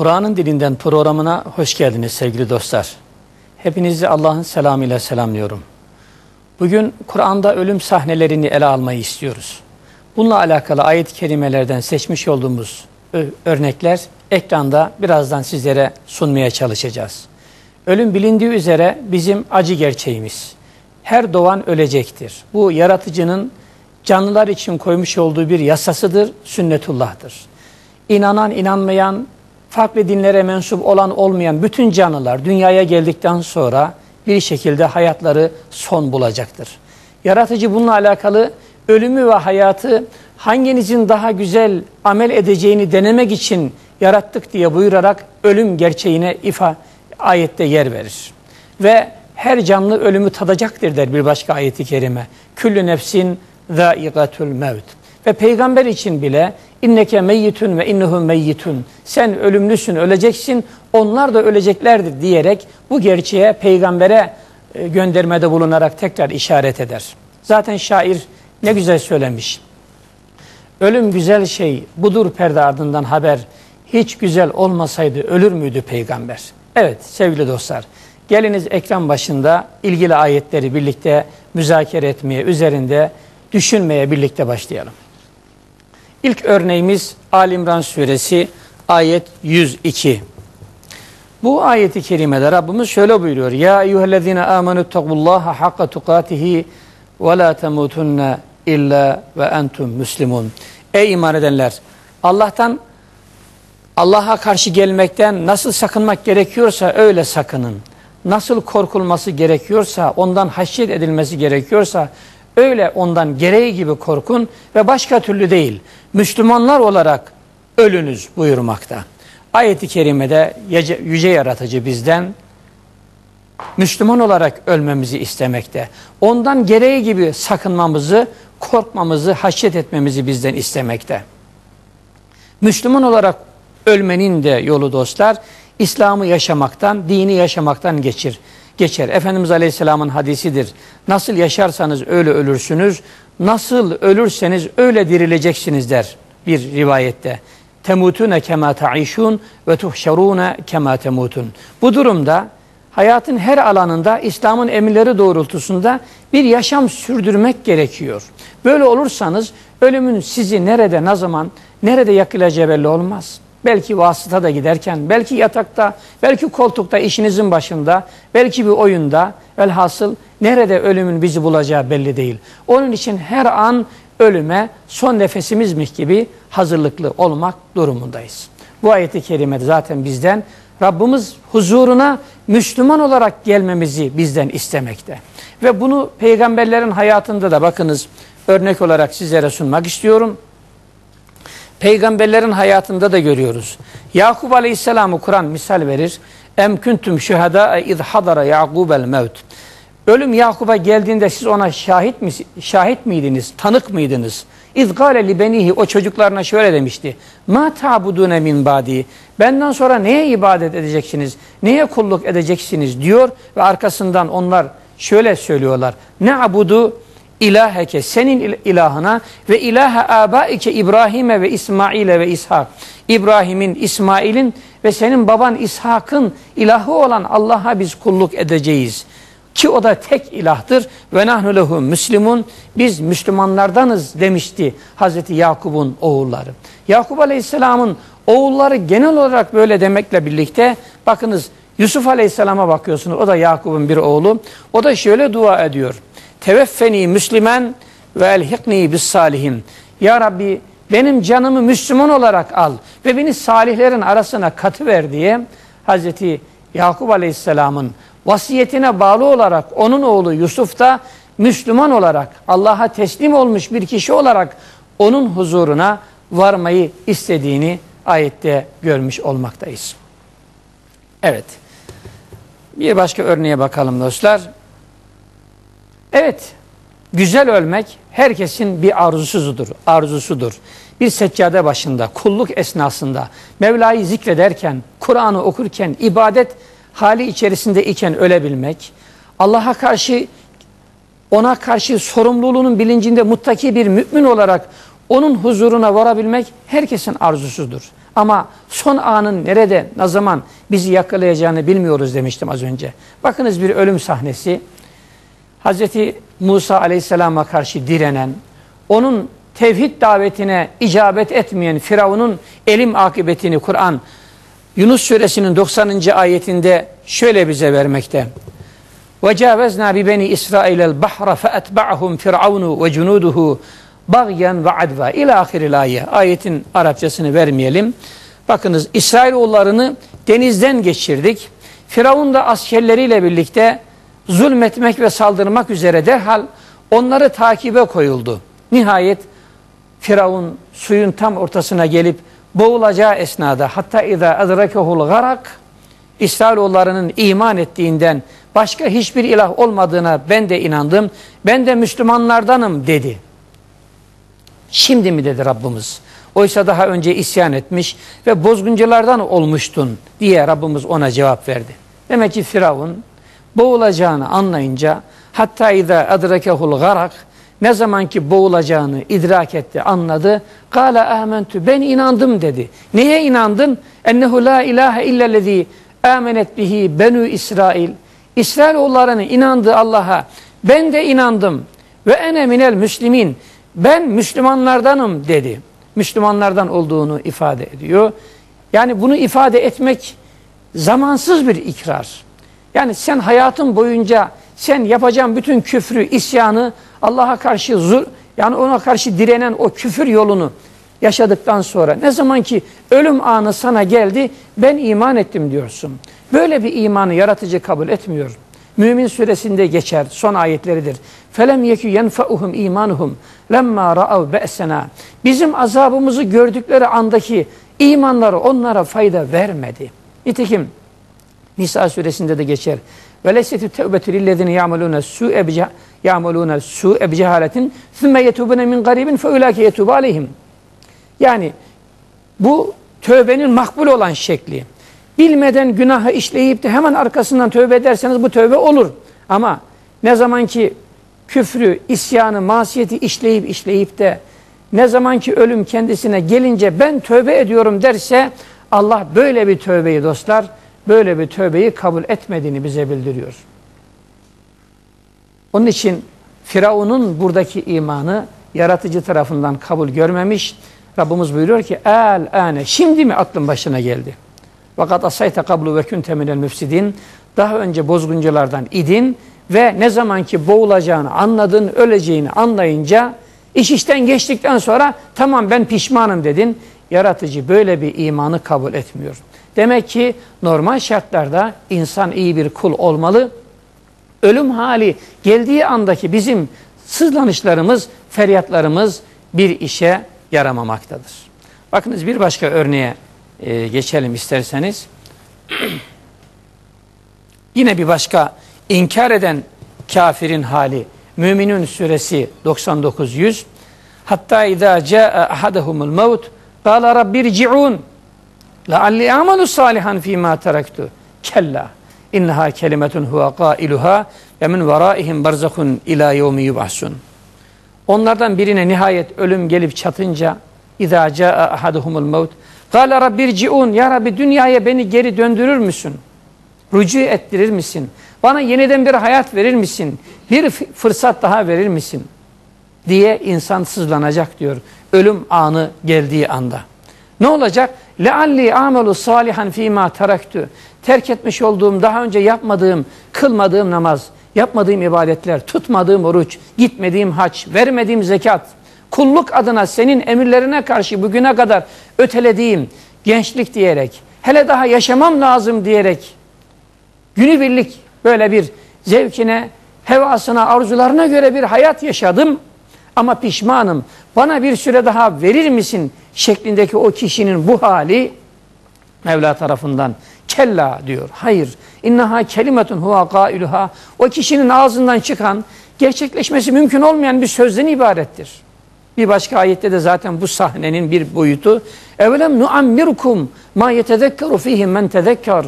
Kur'an'ın dilinden programına hoş geldiniz sevgili dostlar. Hepinizi Allah'ın selamıyla selamlıyorum. Bugün Kur'an'da ölüm sahnelerini ele almayı istiyoruz. Bununla alakalı ayet-i kerimelerden seçmiş olduğumuz örnekler ekranda birazdan sizlere sunmaya çalışacağız. Ölüm bilindiği üzere bizim acı gerçeğimiz. Her doğan ölecektir. Bu yaratıcının canlılar için koymuş olduğu bir yasasıdır, sünnetullah'tır. İnanan, inanmayan, farklı dinlere mensup olan olmayan bütün canlılar dünyaya geldikten sonra bir şekilde hayatları son bulacaktır. Yaratıcı bununla alakalı ölümü ve hayatı hanginizin daha güzel amel edeceğini denemek için yarattık diye buyurarak ölüm gerçeğine ifa ayette yer verir. Ve her canlı ölümü tadacaktır der bir başka ayeti kerime. Küllü nefsin zâigatul mevt. Ve peygamber için bile inneke meyyitun ve innuhum meyyitun. Sen ölümlüsün, öleceksin, onlar da öleceklerdir diyerek bu gerçeğe peygambere e, göndermede bulunarak tekrar işaret eder. Zaten şair ne güzel söylemiş. Ölüm güzel şey, budur perde ardından haber. Hiç güzel olmasaydı ölür müydü peygamber? Evet sevgili dostlar, geliniz ekran başında ilgili ayetleri birlikte müzakere etmeye, üzerinde düşünmeye birlikte başlayalım. İlk örneğimiz Ali İmran suresi ayet 102. Bu ayeti kerimede Rabbimiz şöyle buyuruyor. Ya eyyühellezine amenu tequllaha hakka tukatihi ve la temutunne illa ve entum muslimun. Ey iman edenler! Allah'tan Allah'a karşı gelmekten nasıl sakınmak gerekiyorsa öyle sakının. Nasıl korkulması gerekiyorsa, ondan haşyet edilmesi gerekiyorsa öyle ondan gereği gibi korkun ve başka türlü değil. Müslümanlar olarak ölünüz buyurmakta. Ayeti kerimede yüce, yaratıcı bizden Müslüman olarak ölmemizi istemekte. Ondan gereği gibi sakınmamızı, korkmamızı, haşyet etmemizi bizden istemekte. Müslüman olarak ölmenin de yolu dostlar, İslam'ı yaşamaktan, dini yaşamaktan geçir, geçer. Efendimiz Aleyhisselam'ın hadisidir. Nasıl yaşarsanız öyle ölürsünüz, nasıl ölürseniz öyle dirileceksiniz der bir rivayette. Temutune kema taişun ve tuhşarune kema temutun. Bu durumda hayatın her alanında İslam'ın emirleri doğrultusunda bir yaşam sürdürmek gerekiyor. Böyle olursanız ölümün sizi nerede, ne zaman, nerede yakılacağı belli olmaz. Belki vasıta da giderken, belki yatakta, belki koltukta, işinizin başında, belki bir oyunda, velhasıl nerede ölümün bizi bulacağı belli değil. Onun için her an ölüme son nefesimizmiş gibi hazırlıklı olmak durumundayız. Bu ayeti kerimede zaten bizden Rabbimiz huzuruna Müslüman olarak gelmemizi bizden istemekte. Ve bunu peygamberlerin hayatında da bakınız örnek olarak sizlere sunmak istiyorum. Peygamberlerin hayatında da görüyoruz. Yakup Aleyhisselam'ı Kur'an misal verir. Em kuntum şuhada iz hadara Yakubel mevt. Ölüm Yakup'a geldiğinde siz ona şahit mi şahit miydiniz? Tanık mıydınız? İz gâle li benihi o çocuklarına şöyle demişti. Ma ta'budune min badi. Benden sonra neye ibadet edeceksiniz? Neye kulluk edeceksiniz diyor ve arkasından onlar şöyle söylüyorlar. Ne abudu ilaheke senin ilahına ve ilahe abaike İbrahim'e ve İsmail'e ve İshak. İbrahim'in, İsmail'in ve senin baban İshak'ın ilahı olan Allah'a biz kulluk edeceğiz. Ki o da tek ilahtır. Ve nahnu lehu müslimun. Biz Müslümanlardanız demişti Hazreti Yakup'un oğulları. Yakup Aleyhisselam'ın oğulları genel olarak böyle demekle birlikte bakınız Yusuf Aleyhisselam'a bakıyorsunuz. O da Yakup'un bir oğlu. O da şöyle dua ediyor. Teveffeni Müslümen ve elhikni bis salihin. Ya Rabbi benim canımı Müslüman olarak al ve beni salihlerin arasına katıver diye Hazreti Yakup Aleyhisselam'ın vasiyetine bağlı olarak onun oğlu Yusuf da Müslüman olarak Allah'a teslim olmuş bir kişi olarak onun huzuruna varmayı istediğini ayette görmüş olmaktayız. Evet. Bir başka örneğe bakalım dostlar. Evet, güzel ölmek herkesin bir arzusudur, arzusudur. Bir seccade başında, kulluk esnasında, Mevla'yı zikrederken, Kur'an'ı okurken, ibadet hali içerisinde iken ölebilmek, Allah'a karşı, ona karşı sorumluluğunun bilincinde muttaki bir mümin olarak onun huzuruna varabilmek herkesin arzusudur. Ama son anın nerede, ne zaman bizi yakalayacağını bilmiyoruz demiştim az önce. Bakınız bir ölüm sahnesi. Hz. Musa aleyhisselama karşı direnen, onun tevhid davetine icabet etmeyen Firavun'un elim akıbetini Kur'an Yunus suresinin 90. ayetinde şöyle bize vermekte. وَجَاوَزْنَا بِبَنِي إِسْرَائِلَ الْبَحْرَ فَأَتْبَعَهُمْ فِرْعَوْنُ وَجُنُودُهُ بَغْيًا وَعَدْوَا İlâ ahiril ayet. Ayetin Arapçasını vermeyelim. Bakınız İsrailoğullarını denizden geçirdik. Firavun da askerleriyle birlikte zulmetmek ve saldırmak üzere derhal onları takibe koyuldu. Nihayet Firavun suyun tam ortasına gelip boğulacağı esnada hatta izâ edrekehul garak İsrailoğullarının iman ettiğinden başka hiçbir ilah olmadığına ben de inandım. Ben de Müslümanlardanım dedi. Şimdi mi dedi Rabbimiz. Oysa daha önce isyan etmiş ve bozgunculardan olmuştun diye Rabbimiz ona cevap verdi. Demek ki Firavun boğulacağını anlayınca hatta izâ edrekehul garak ne zaman ki boğulacağını idrak etti, anladı. Kâle âmentü ben inandım dedi. Neye inandın? Ennehu la ilahe illellezî âmenet bihi benü İsrail. İsrailoğullarının inandığı Allah'a ben de inandım. Ve ene minel müslimin. Ben Müslümanlardanım dedi. Müslümanlardan olduğunu ifade ediyor. Yani bunu ifade etmek zamansız bir ikrar. Yani sen hayatın boyunca sen yapacağın bütün küfrü, isyanı Allah'a karşı zur, yani ona karşı direnen o küfür yolunu yaşadıktan sonra ne zaman ki ölüm anı sana geldi ben iman ettim diyorsun. Böyle bir imanı yaratıcı kabul etmiyor. Mümin suresinde geçer son ayetleridir. Felem yekü yenfa'uhum imanuhum lemma ra'av be'sena. Bizim azabımızı gördükleri andaki imanları onlara fayda vermedi. Nitekim Nisa suresinde de geçer. Ve lesetü tevbetü lillezine ya'malûne su'e ya'malûne su'e bicehaletin thumme yetûbune min garibin fe ulâke yetûbu aleyhim. Yani bu tövbenin makbul olan şekli. Bilmeden günahı işleyip de hemen arkasından tövbe ederseniz bu tövbe olur. Ama ne zaman ki küfrü, isyanı, masiyeti işleyip işleyip de ne zaman ki ölüm kendisine gelince ben tövbe ediyorum derse Allah böyle bir tövbeyi dostlar böyle bir tövbeyi kabul etmediğini bize bildiriyor. Onun için Firavun'un buradaki imanı yaratıcı tarafından kabul görmemiş. Rabbimiz buyuruyor ki el ane şimdi mi aklın başına geldi? Fakat asayte kablu ve künte minel müfsidin daha önce bozgunculardan idin ve ne zaman ki boğulacağını anladın, öleceğini anlayınca iş işten geçtikten sonra tamam ben pişmanım dedin. Yaratıcı böyle bir imanı kabul etmiyor. Demek ki normal şartlarda insan iyi bir kul olmalı. Ölüm hali geldiği andaki bizim sızlanışlarımız, feryatlarımız bir işe yaramamaktadır. Bakınız bir başka örneğe e, geçelim isterseniz. Yine bir başka inkar eden kafirin hali. Müminun suresi 99-100 Hatta izâ câe ahadehumul mevt Kâle rabbirci'ûn لَعَلِّ اَعْمَلُ صَالِحًا ف۪ي مَا تَرَكْتُ Kella innaha kelimetun huve qailuha ve min veraihim barzakun ila yevmi yub'asun. Onlardan birine nihayet ölüm gelip çatınca İzâ câe ahaduhumul mevt Kâle rabbirci'un Ya Rabbi dünyaya beni geri döndürür müsün? Rücu ettirir misin? Bana yeniden bir hayat verir misin? Bir fırsat daha verir misin? Diye insan sızlanacak diyor. Ölüm anı geldiği anda. Ne olacak? Lealli amelu salihan fîmâ terektü. Terk etmiş olduğum, daha önce yapmadığım, kılmadığım namaz, yapmadığım ibadetler, tutmadığım oruç, gitmediğim haç, vermediğim zekat, kulluk adına senin emirlerine karşı bugüne kadar ötelediğim gençlik diyerek, hele daha yaşamam lazım diyerek, günübirlik böyle bir zevkine, hevasına, arzularına göre bir hayat yaşadım ama pişmanım. Bana bir süre daha verir misin şeklindeki o kişinin bu hali Mevla tarafından kella diyor. Hayır. İnnaha kelimetun huva qailuha. O kişinin ağzından çıkan gerçekleşmesi mümkün olmayan bir sözden ibarettir. Bir başka ayette de zaten bu sahnenin bir boyutu. Evlem nuammirkum ma yetezekkeru fihi men tezekker.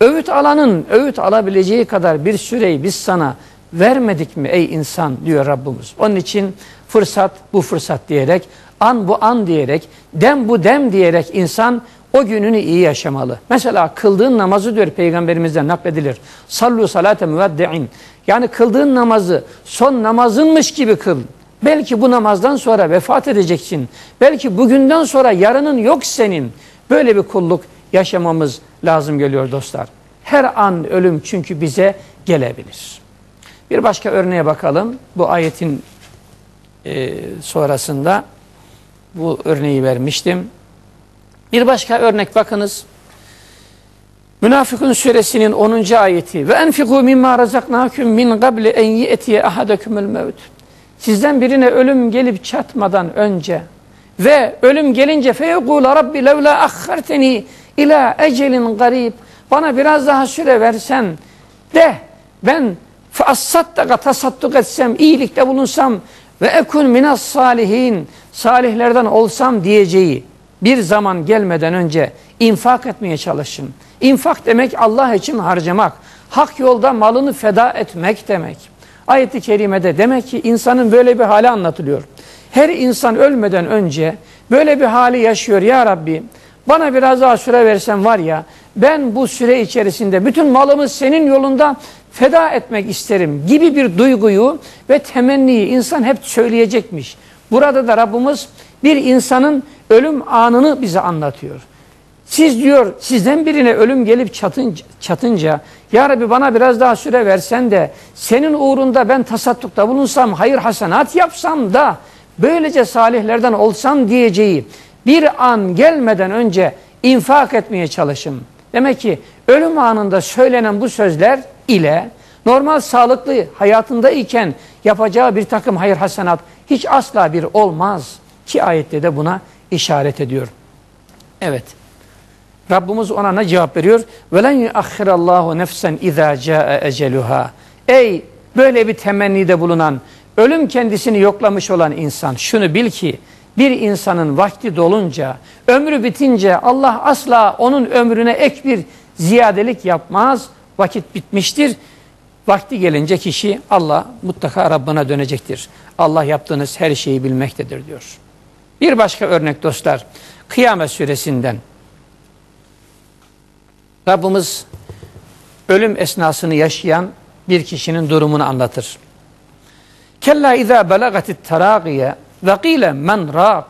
Öğüt alanın öğüt alabileceği kadar bir süreyi biz sana vermedik mi ey insan diyor Rabbimiz. Onun için fırsat bu fırsat diyerek, an bu an diyerek, dem bu dem diyerek insan o gününü iyi yaşamalı. Mesela kıldığın namazı diyor peygamberimizden nakledilir. Sallu salate müveddi'in. Yani kıldığın namazı son namazınmış gibi kıl. Belki bu namazdan sonra vefat edeceksin. Belki bugünden sonra yarının yok senin. Böyle bir kulluk yaşamamız lazım geliyor dostlar. Her an ölüm çünkü bize gelebilir. Bir başka örneğe bakalım. Bu ayetin e, sonrasında bu örneği vermiştim. Bir başka örnek bakınız. Münafıkun suresinin 10. ayeti ve enfiku mimma razaknakum min qabli en yetiye ahadakumul mevt. Sizden birine ölüm gelip çatmadan önce ve ölüm gelince feyekula rabbi levla akharteni ila ecelin garib. Bana biraz daha süre versen de ben faassattaka tasadduk etsem, iyilikte bulunsam ve ekun minas salihin salihlerden olsam diyeceği bir zaman gelmeden önce infak etmeye çalışın. İnfak demek Allah için harcamak. Hak yolda malını feda etmek demek. Ayet-i kerimede demek ki insanın böyle bir hali anlatılıyor. Her insan ölmeden önce böyle bir hali yaşıyor. Ya Rabbi bana biraz daha süre versen var ya ben bu süre içerisinde bütün malımı senin yolunda feda etmek isterim gibi bir duyguyu ve temenniyi insan hep söyleyecekmiş. Burada da Rabbimiz bir insanın ölüm anını bize anlatıyor. Siz diyor sizden birine ölüm gelip çatınca, çatınca Ya Rabbi bana biraz daha süre versen de senin uğrunda ben tasaddukta bulunsam hayır hasenat yapsam da böylece salihlerden olsam diyeceği bir an gelmeden önce infak etmeye çalışın. Demek ki ölüm anında söylenen bu sözler ile normal sağlıklı hayatında iken yapacağı bir takım hayır hasenat hiç asla bir olmaz. Ki ayette de buna işaret ediyor. Evet. Rabbimiz ona ne cevap veriyor? وَلَنْ يُؤَخِّرَ اللّٰهُ نَفْسًا اِذَا جَاءَ اَجَلُهَا Ey böyle bir temennide bulunan, ölüm kendisini yoklamış olan insan şunu bil ki bir insanın vakti dolunca, ömrü bitince Allah asla onun ömrüne ek bir ziyadelik yapmaz. Vakit bitmiştir. Vakti gelince kişi Allah mutlaka Rabbına dönecektir. Allah yaptığınız her şeyi bilmektedir diyor. Bir başka örnek dostlar. Kıyamet suresinden. Rabbimiz ölüm esnasını yaşayan bir kişinin durumunu anlatır. Kella izâ belagatit terâgiye ve qîle men râk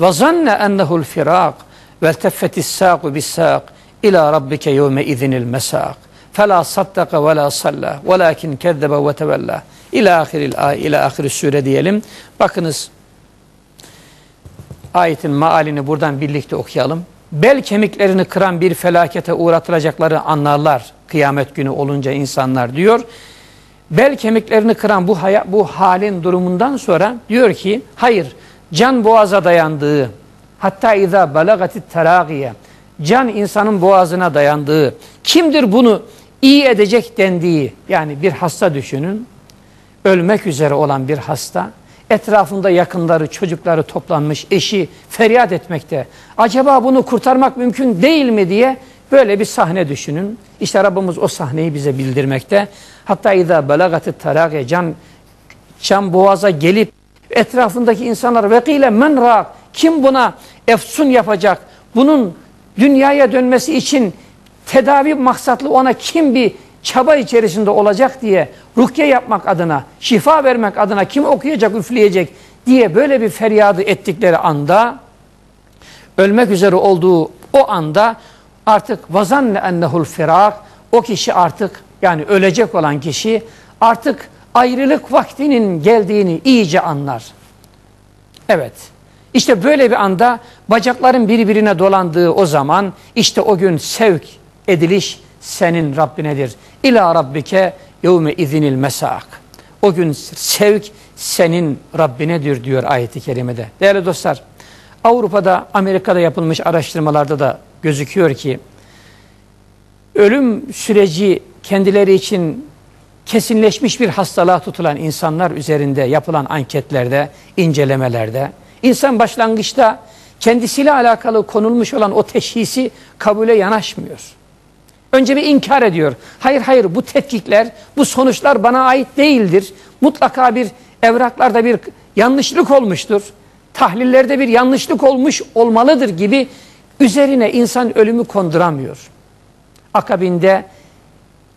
ve zanne ennehu'l firâk ve teffetis sâku bis sâk ila rabbike yevme izinil mesâk. Ve la salla velakin kezzebe ve tevella. İlâ ahiril ay, ilâ ahir sure diyelim. Bakınız ayetin maalini buradan birlikte okuyalım. Bel kemiklerini kıran bir felakete uğratılacakları anlarlar kıyamet günü olunca insanlar diyor. Bel kemiklerini kıran bu, haya, bu halin durumundan sonra diyor ki hayır can boğaza dayandığı hatta izâ balagatit teragiye can insanın boğazına dayandığı kimdir bunu iyi edecek dendiği yani bir hasta düşünün ölmek üzere olan bir hasta etrafında yakınları çocukları toplanmış eşi feryat etmekte acaba bunu kurtarmak mümkün değil mi diye böyle bir sahne düşünün. İşte Rabbimiz o sahneyi bize bildirmekte. Hatta izâ belagatit terâge can can boğaza gelip etrafındaki insanlar vekile men ra kim buna efsun yapacak? Bunun dünyaya dönmesi için tedavi maksatlı ona kim bir çaba içerisinde olacak diye rukiye yapmak adına, şifa vermek adına kim okuyacak, üfleyecek diye böyle bir feryadı ettikleri anda ölmek üzere olduğu o anda artık vazanne ennehul firak o kişi artık yani ölecek olan kişi artık ayrılık vaktinin geldiğini iyice anlar. Evet. İşte böyle bir anda bacakların birbirine dolandığı o zaman işte o gün sevk ediliş senin Rabbinedir. İla rabbike yevme izinil mesak. O gün sevk senin Rabbinedir diyor ayeti kerimede. Değerli dostlar, Avrupa'da, Amerika'da yapılmış araştırmalarda da gözüküyor ki ölüm süreci kendileri için kesinleşmiş bir hastalığa tutulan insanlar üzerinde yapılan anketlerde, incelemelerde insan başlangıçta kendisiyle alakalı konulmuş olan o teşhisi kabule yanaşmıyor. Önce bir inkar ediyor. Hayır hayır bu tetkikler, bu sonuçlar bana ait değildir. Mutlaka bir evraklarda bir yanlışlık olmuştur. Tahlillerde bir yanlışlık olmuş olmalıdır gibi Üzerine insan ölümü konduramıyor. Akabinde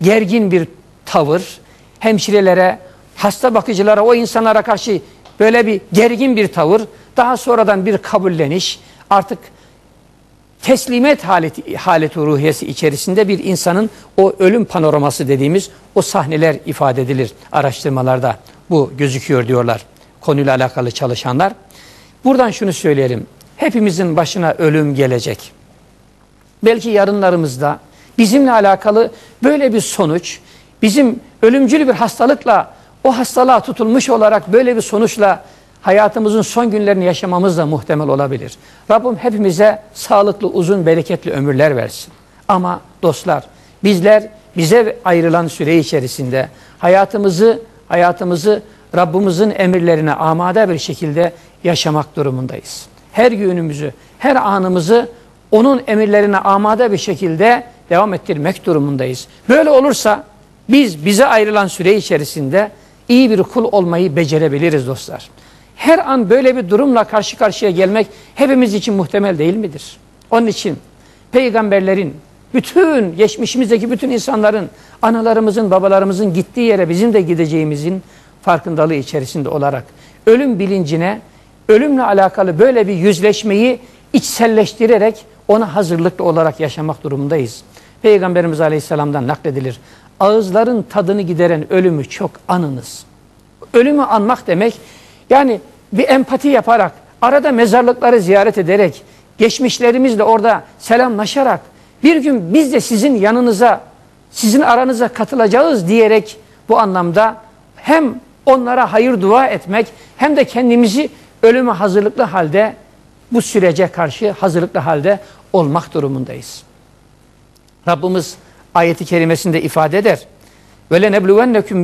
gergin bir tavır, hemşirelere, hasta bakıcılara, o insanlara karşı böyle bir gergin bir tavır, daha sonradan bir kabulleniş, artık teslimet haleti, haleti ruhiyesi içerisinde bir insanın o ölüm panoraması dediğimiz o sahneler ifade edilir araştırmalarda. Bu gözüküyor diyorlar konuyla alakalı çalışanlar. Buradan şunu söyleyelim. Hepimizin başına ölüm gelecek. Belki yarınlarımızda bizimle alakalı böyle bir sonuç, bizim ölümcül bir hastalıkla, o hastalığa tutulmuş olarak böyle bir sonuçla hayatımızın son günlerini yaşamamız da muhtemel olabilir. Rabbim hepimize sağlıklı, uzun, bereketli ömürler versin. Ama dostlar, bizler bize ayrılan süre içerisinde hayatımızı hayatımızı Rabbimizin emirlerine amade bir şekilde yaşamak durumundayız. Her günümüzü, her anımızı onun emirlerine amade bir şekilde devam ettirmek durumundayız. Böyle olursa biz bize ayrılan süre içerisinde iyi bir kul olmayı becerebiliriz dostlar. Her an böyle bir durumla karşı karşıya gelmek hepimiz için muhtemel değil midir? Onun için peygamberlerin, bütün geçmişimizdeki bütün insanların, analarımızın, babalarımızın gittiği yere bizim de gideceğimizin farkındalığı içerisinde olarak ölüm bilincine, ölümle alakalı böyle bir yüzleşmeyi içselleştirerek ona hazırlıklı olarak yaşamak durumundayız. Peygamberimiz Aleyhisselam'dan nakledilir. Ağızların tadını gideren ölümü çok anınız. Ölümü anmak demek yani bir empati yaparak, arada mezarlıkları ziyaret ederek, geçmişlerimizle orada selamlaşarak bir gün biz de sizin yanınıza, sizin aranıza katılacağız diyerek bu anlamda hem onlara hayır dua etmek hem de kendimizi ölüme hazırlıklı halde bu sürece karşı hazırlıklı halde olmak durumundayız. Rabbimiz ayeti kerimesinde ifade eder.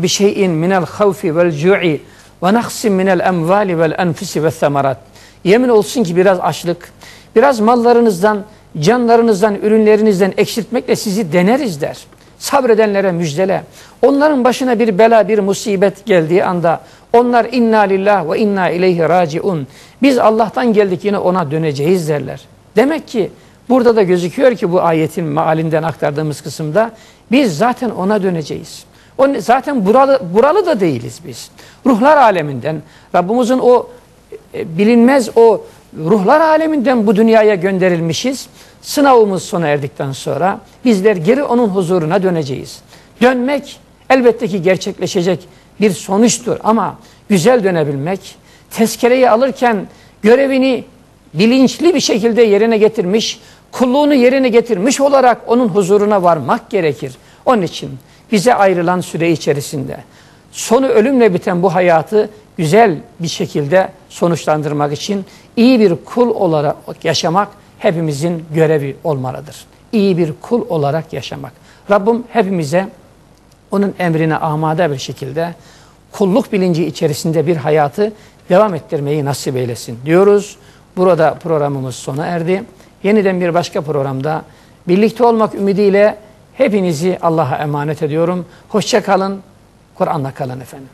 Şey'in minel havfi vel cu'i ve nahsin minel emvali vel enfisi ve thamarat. Yemin olsun ki biraz açlık, biraz mallarınızdan, canlarınızdan, ürünlerinizden eksiltmekle sizi deneriz der. Sabredenlere müjdele. Onların başına bir bela, bir musibet geldiği anda onlar inna lillah ve inna ileyhi raciun. Biz Allah'tan geldik yine ona döneceğiz derler. Demek ki burada da gözüküyor ki bu ayetin mealinden aktardığımız kısımda biz zaten ona döneceğiz. O zaten buralı, buralı da değiliz biz. Ruhlar aleminden, Rabbimizin o e, bilinmez o ruhlar aleminden bu dünyaya gönderilmişiz. Sınavımız sona erdikten sonra bizler geri onun huzuruna döneceğiz. Dönmek elbette ki gerçekleşecek bir sonuçtur ama güzel dönebilmek, tezkereyi alırken görevini bilinçli bir şekilde yerine getirmiş, kulluğunu yerine getirmiş olarak onun huzuruna varmak gerekir. Onun için bize ayrılan süre içerisinde sonu ölümle biten bu hayatı güzel bir şekilde sonuçlandırmak için iyi bir kul olarak yaşamak hepimizin görevi olmalıdır. İyi bir kul olarak yaşamak. Rabbim hepimize onun emrine amade bir şekilde kulluk bilinci içerisinde bir hayatı devam ettirmeyi nasip eylesin diyoruz. Burada programımız sona erdi. Yeniden bir başka programda birlikte olmak ümidiyle hepinizi Allah'a emanet ediyorum. Hoşça kalın, Kur'an'la kalın efendim.